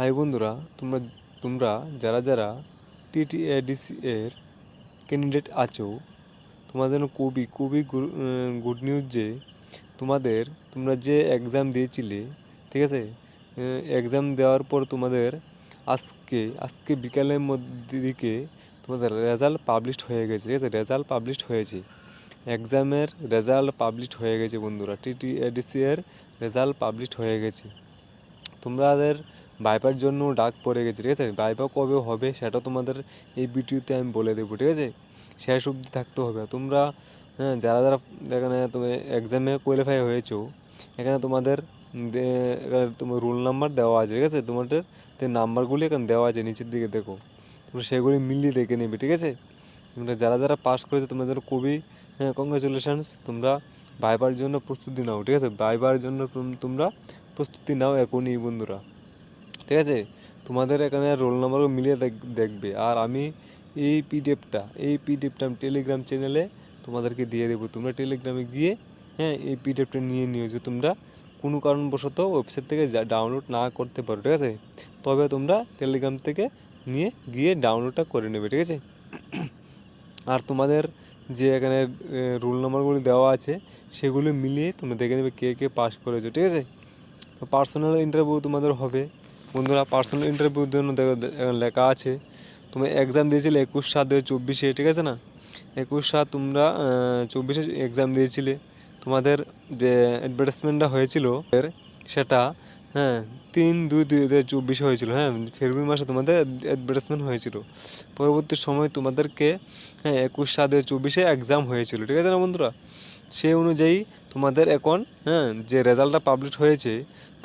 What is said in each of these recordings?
High বন্ধুরা, তোমরা তোমরা যারা যারা টিটিএডিসি এর ক্যান্ডিডেট আছো, তোমাদের খুবই খুবই গুড নিউজ যে তোমাদের তোমরা যে এক্সাম দিয়েছিলে, ঠিক আছে? এক্সাম দেওয়ার পর তোমাদের আজকে আজকে বিকালের মধ্যে দিকে তোমাদের রেজাল্ট পাবলিশড হয়ে গেছে, ঠিক আছে? রেজাল্ট পাবলিশড হয়েছে। এক্সামের রেজাল্ট পাবলিশড হয়ে গেছে বন্ধুরা টিটিএডিসি এর রেজাল্ট পাবলিশড হয়ে গেছে। তোমাদের ভাইপার জন্য ডাক পড়ে গেছে, ঠিক আছে? ভাইপা কবে হবে সেটা তোমাদের এই ভিডিওতে আমি বলে দেবো, ঠিক আছে? শেষ অবধি থাকতে হবে। তোমরা হ্যাঁ যারা যারা এখানে তুমি এক্সামে কোয়ালিফাই হয়েছো, এখানে তোমাদের তোমার রোল নাম্বার দেওয়া আছে, ঠিক আছে? তোমাদের নাম্বারগুলি এখানে দেওয়া আছে নিচের দিকে দেখো, তোমরা সেগুলি মিলিয়ে দেখে নেবে, ঠিক আছে? তোমরা যারা যারা পাস করেছে, তোমাদের খুবই হ্যাঁ কংগ্রেচুলেশনস তোমরা ভাইবার জন্য প্রস্তুতি নাও, ঠিক আছে? ভাইবার জন্য তোমরা প্রস্তুতি নাও এখনই, বন্ধুরা। ঠিক আছে? তোমাদের এখানে রোল নাম্বারও মিলিয়ে দেখ- দেখবে। আর আমি এই পিডিএফটা এই পিডিএফটা আমি টেলিগ্রাম চ্যানেলে তোমাদেরকে দিয়ে দেবো। তোমরা টেলিগ্রামে গিয়ে হ্যাঁ এই পিডিএফটা নিয়ে নিও যে তোমরা কোনো কারণবশত ওয়েবসাইট থেকে ডাউনলোড না করতে পারো, ঠিক আছে? তবে তোমরা টেলিগ্রাম থেকে নিয়ে গিয়ে ডাউনলোডটা করে নেবে, ঠিক আছে? আর তোমাদের যে এখানে রোল নাম্বারগুলি দেওয়া আছে, সেগুলো মিলিয়ে তোমরা দেখে নেবে কে কে পাস করেছ, ঠিক আছে? পার্সোনাল ইন্টারভিউ তোমাদের হবে। বন্ধুরা পার্সোনাল ইন্টারভিউর জন্য লেখা আছে, তুমি এক্সাম দিয়েছিলে একুশ সাত দু চব্বিশে, ঠিক আছে না? একুশ সাত তোমরা চব্বিশে এক্সাম দিয়েছিলে। তোমাদের যে অ্যাডভার্টাইজমেন্টটা হয়েছিল সেটা হ্যাঁ তিন দুই দুই হাজার চব্বিশে হয়েছিল হ্যাঁ ফেব্রুয়ারি মাসে তোমাদের অ্যাডভার্টাইজমেন্ট হয়েছিল। পরবর্তী সময় তোমাদেরকে হ্যাঁ একুশ সাত দু চব্বিশে এক্সাম হয়েছিল, ঠিক আছে না বন্ধুরা? সেই অনুযায়ী তোমাদের এখন হ্যাঁ যে রেজাল্টটা পাবলিশ হয়েছে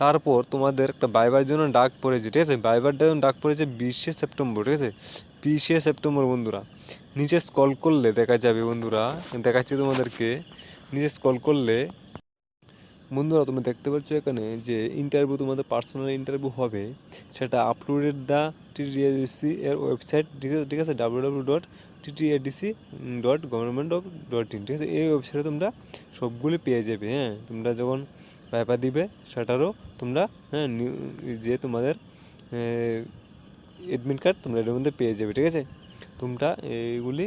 তারপর তোমাদের একটা বাইবার জন্য ডাক পড়েছে, ঠিক আছে? বাইবার জন্য ডাক পড়েছে বিশে সেপ্টেম্বর, ঠিক আছে? বিশে সেপ্টেম্বর, বন্ধুরা। নিচে স্কল করলে দেখা যাবে, বন্ধুরা। দেখাচ্ছি তোমাদেরকে। নিচে স্কল করলে, বন্ধুরা তুমি দেখতে পাচ্ছ এখানে যে ইন্টারভিউ তোমাদের পার্সোনাল ইন্টারভিউ হবে। সেটা আপলোডেড দ্য টিটিএডিসি এর ওয়েবসাইট ঠিক আছে? ঠিক আছে? W W dot TTADC dot government of dot in ঠিক আছে? এই ওয়েবসাইটে তোমরা সবগুলি পেয়ে যাবে হ্যাঁ? তোমরা যখন পেপার দিবে, সেটারও তোমরা হ্যাঁ যে তোমাদের এডমিট কার্ড তোমরা এর মধ্যে পেয়ে যাবে, ঠিক আছে? তোমরা এইগুলি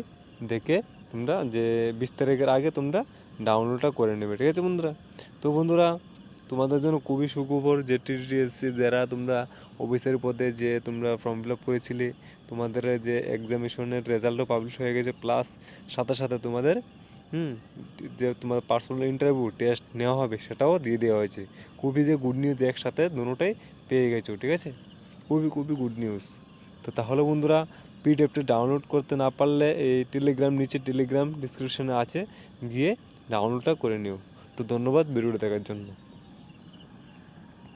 দেখে তোমরা যে বিশ তারিখের আগে তোমরা ডাউনলোডটা করে নেবে, ঠিক আছে বন্ধুরা? তো বন্ধুরা, তোমাদের জন্য খুবই সুখবর যে টিটিএসসি দ্বারা তোমরা অফিসের পদে যে তোমরা ফর্ম ফিল আপ করেছিলে, তোমাদের যে এক্সামিনেশনের রেজাল্টও পাবলিশ হয়ে গেছে প্লাস সাথে সাথে তোমাদের হুম। যে তোমার পার্সোনাল ইন্টারভিউ টেস্ট নেওয়া হবে, সেটাও দিয়ে দেওয়া হয়েছে। খুবই যে গুড নিউজ একসাথে দুটোটাই পেয়ে গেছো, ঠিক আছে? খুবই খুবই গুড নিউজ তো তাহলে বন্ধুরা পিডিএফটি ডাউনলোড করতে না পারলে এই টেলিগ্রাম নিচে টেলিগ্রাম ডিসক্রিপশনে আছে, গিয়ে ডাউনলোডটা করে নিও। তো ধন্যবাদ ভিডিওটা দেখার জন্য।